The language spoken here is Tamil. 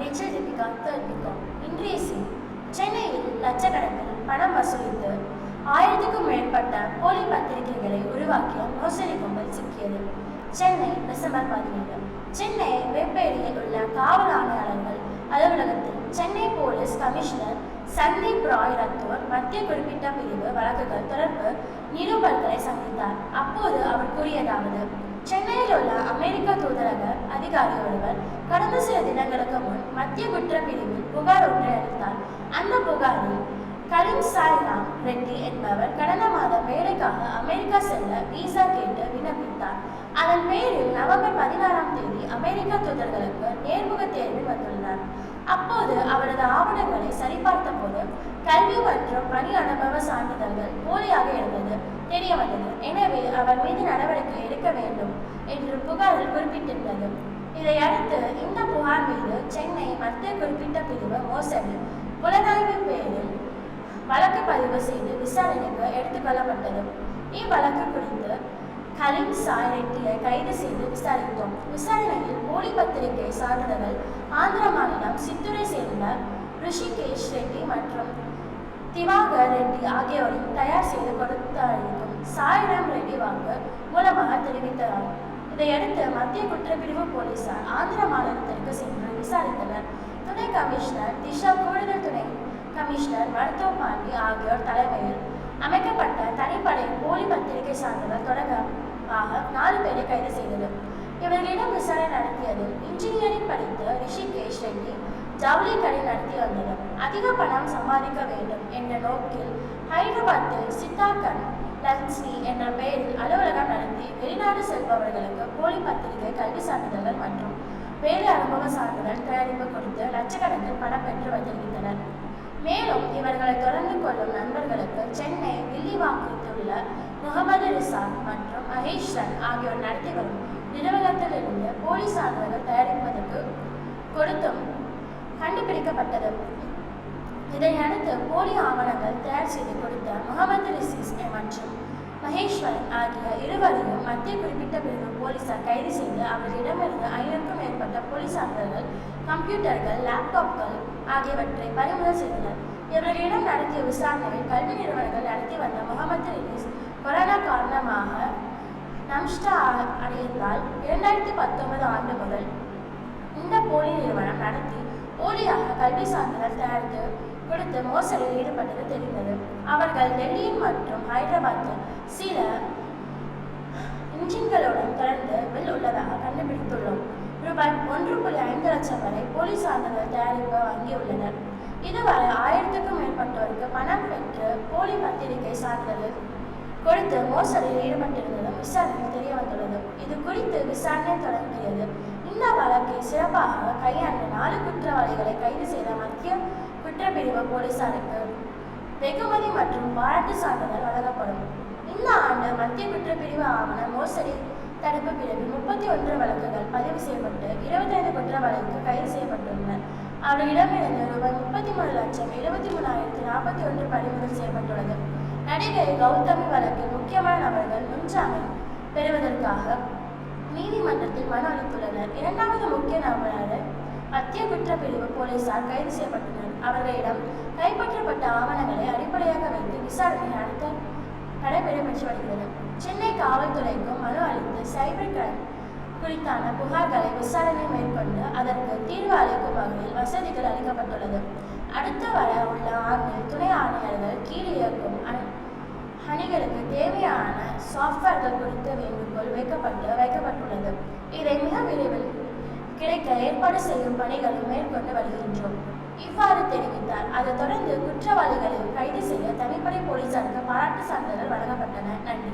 ரேச்சல் தீபிகா தெரிவிக்கும் இன்றைய செய்தி சென்னையில் லட்சக்கணக்கில் பணம் வசூலித்து ஆயிரத்துக்கும் மேற்பட்ட போலி பத்திரிகைகளை உருவாக்கிய மோசடி கும்பல் சிக்கியது. சென்னை டிசம்பர் பதினேழு. சென்னை வெப்பேரியில் உள்ள காவல் ஆணையாளர்கள் அலுவலகத்தில் சென்னை போலீஸ் கமிஷனர் சந்தீப் ராய் ரத்தோர் மத்திய குறிப்பிட்ட பிரிவு வழக்குகள் தொடர்பு நிருபர்களை சந்தித்தார். அப்போது அவர் கூறியதாவது சென்னையில் உள்ள அமெரிக்க தூதரக அதிகாரி ஒருவர் கடந்த சில தினங்களுக்கு முன் மத்திய குற்றப்பிரிவில் புகார் ஒன்றை அளித்தார். அந்த புகாரில் கரீம் சாய்ராம் ரெட்டி என்பவர் கடந்த மாதம் வேலைக்காக அமெரிக்கா செல்ல விசா கேட்டு விண்ணப்பித்தார். அதன் பேரில் நவம்பர் பதினாறாம் தேதி அமெரிக்க தூதர்களுக்கு நேர்முக தேர்வு வந்துள்ளார். அப்போது அவரது ஆவணங்களை சரிபார்த்த போது கல்வி மற்றும் பணி அனுபவ சான்றிதழ்கள் போலியாக இருந்தது. தெரிய வந்தது. எனவே அவர் மீது நடவடிக்கை எடுக்க வேண்டும் என்று புகாரில் குறிப்பிட்டிருந்தது. இதையடுத்து இந்த புகார் மீது சென்னை மத்திய குறிப்பிட்ட பிரிவு மோசடி புலனாய்வு பேரில் வழக்கு பதிவு செய்து விசாரணைக்கு எடுத்துக் கொள்ளப்பட்டது. இவ்வழக்கு குறித்து கலீம் சாய் ரெட்டியை கைது செய்து விசாரித்தோம். விசாரணையில் போலி பத்திரிகை சான்றிதழ்கள் ஆந்திர மாநிலம் சித்தூரை சேர்ந்த ரிஷிகேஷ் ரெட்டி மற்றும் திவாகர் ரெட்டி ஆகியோரும் தயார் செய்து கொடுத்தளிக்கும் சாய்ராம் ரெட்டி மூலமாக தெரிவித்தார். இதையடுத்து மத்திய குற்றப்பிரிவு போலீசார் ஆந்திர மாநிலத்திற்கு சென்று விசாரித்தனர். துணை கமிஷனர் திஷா கூடுதல் துணை கமிஷனர் மருத்துவ பாண்டி ஆகியோர் தலைமையில் அமைக்கப்பட்ட தனிப்படை போலி பத்திரிகை சான்றிதழ் தொடர்பாக நாலு பேரை கைது செய்தது இவர்களிடம் விசாரணை நடத்தியதில் இன்ஜினியரிங் படித்த ரிஷிகேஷ் ரெட்டி ஜவுளி கடை நடத்தி வந்தனர். அதிக பணம் சம்பாதிக்க வேண்டும் என்ற நோக்கில் ஹைதராபாத்தில் சித்தாக்கன் லன்சி என்ற பெயரில் அலுவலகம் நடத்தி வெளிநாடு செல்பவர்களுக்கு போலி பத்திரிகை கல்வி சான்றிதழ்கள் மற்றும் வேலை அனுபவ சான்றிதழ் தயாரிப்பு கொடுத்து லட்சக்கணக்கில் பணம் பெற்று வைத்திருக்கின்றனர் மேலும் இவர்களை தொடர்ந்து கொள்ளும் நண்பர்களுக்கு சென்னை வில்லிவாக்கத்தில் முகமது ரிசான் மற்றும் மகேஷ் ஆகியோர் நடத்தி வரும் நிறுவனத்திலிருந்து போலி சான்றிதழ்கள் தயாரிப்பதற்கு கொடுத்தும் கண்டுபிடிக்கப்பட்டது. இதையடுத்து போலி ஆவணங்கள் தயார் செய்து கொடுத்த முகமது ரிசிஸ் மற்றும் மகேஸ்வரன் ஆகிய இருவரையும் மத்திய குறிப்பிட்ட பிரிவு போலீசார் கைது செய்து அவர்களிடமிருந்து ஐநூறுக்கும் மேற்பட்ட போலீஸ் சான்றிதழ்கள் கம்ப்யூட்டர்கள் லேப்டாப்கள் ஆகியவற்றை பறிமுதல் செய்தனர். இவர்களிடம் நடத்திய விசாரணையில் கல்வி நிறுவனங்கள் நடத்தி வந்த முகமது ரிலீஸ் கொரோனா காரணமாக நம்ஸ்டா அடைந்தால் இரண்டாயிரத்தி பத்தொன்பது ஆண்டு முதல் இந்த போலி நிறுவனம் நடத்தி போலியாக கல்வி சான்றிதழ் தயாரித்து கொடுத்து மோசடியில் ஈடுபட்டது தெரிந்தது. அவர்கள் டெல்லி மற்றும் ஹைதராபாத்தில் சில இன்ஜின்களுடன் தொடர்ந்து வில் உள்ளதாக கண்டுபிடித்துள்ளோம். ரூபாய் ஒன்று புள்ளி ஐந்து லட்சம் வரை போலி சான்றிதழ் தயாரிப்பு வாங்கியுள்ளனர் இதுவரை ஆயிரத்துக்கும் மேற்பட்டோருக்கு பணம் பெற்று போலி பத்திரிகை சான்றிதழ் கொடுத்து மோசடியில் ஈடுபட்டிருந்ததும் விசாரணையில் தெரிய வந்துள்ளது இது குறித்து விசாரணை தொடங்கியது. இந்த வழக்கை சிறப்பாக கையாண்டு நாலு குற்றவாளிகளை கைது செய்த மத்திய குற்றப்பிரிவு போலீசாருக்கு வெகுமதி மற்றும் பாராட்டு சான்றிதழ் வழங்கப்படும். இந்த ஆண்டு மத்திய குற்றப்பிரிவு ஆவண மோசடி தடுப்பு பிரிவு முப்பத்தி ஒன்று வழக்குகள் பதிவு செய்யப்பட்டு இருபத்தைந்து குற்றவாளிகள் கைது செய்யப்பட்டுள்ளனர் அவர்களிடமிருந்து ரூபாய் முப்பத்தி மூணு லட்சம் இருபத்தி மூணாயிரத்தி நாற்பத்தி ஒன்று பறிமுதல் செய்யப்பட்டுள்ளது. நடிகை கௌதமி வழக்கில் முக்கியமான நபர்கள் முன்ஜாமீன் பெறுவதற்காக நீதிமன்றத்தில் மனு அளித்துள்ளனர். இரண்டாவது முக்கிய நபரான மத்திய குற்றப்பிரிவு போலீசார் கைது செய்யப்பட்டனர். அவர்களிடம் கைப்பற்றப்பட்ட ஆவணங்களை அடிப்படையாக வைத்து விசாரணை நடத்த நடைபெறப்பெற்று வருகிறது. சென்னை காவல்துறைக்கும் மனு அளித்து சைபர் கிரைம் குறித்தான புகார்களை விசாரணை மேற்கொண்டு அதற்கு தீர்வு அளிக்கும் வகையில் வசதிகள் அளிக்கப்பட்டுள்ளது. அடுத்து வர உள்ள ஆண்டில் துணை ஆணையர்கள் கீழ் இயக்கும் அணி- அணிகளுக்கு தேவையான சாஃப்ட்வேர்கள் குறித்த வேண்டுகோள் வைக்கப்பட்டு வைக்கப்பட்டுள்ளது. இதை மிக விரைவில் கிடைக்க ஏற்பாடு செய்யும் பணிகளை மேற்கொண்டு வருகின்றோம். இவ்வாறு தெரிவித்தார் அதைத் தொடர்ந்து குற்றவாளிகளை கைது செய்ய தனிப்படை போலீசாருக்கு பாராட்டு சான்றிதழ் வழங்கப்பட்டன. நன்றி.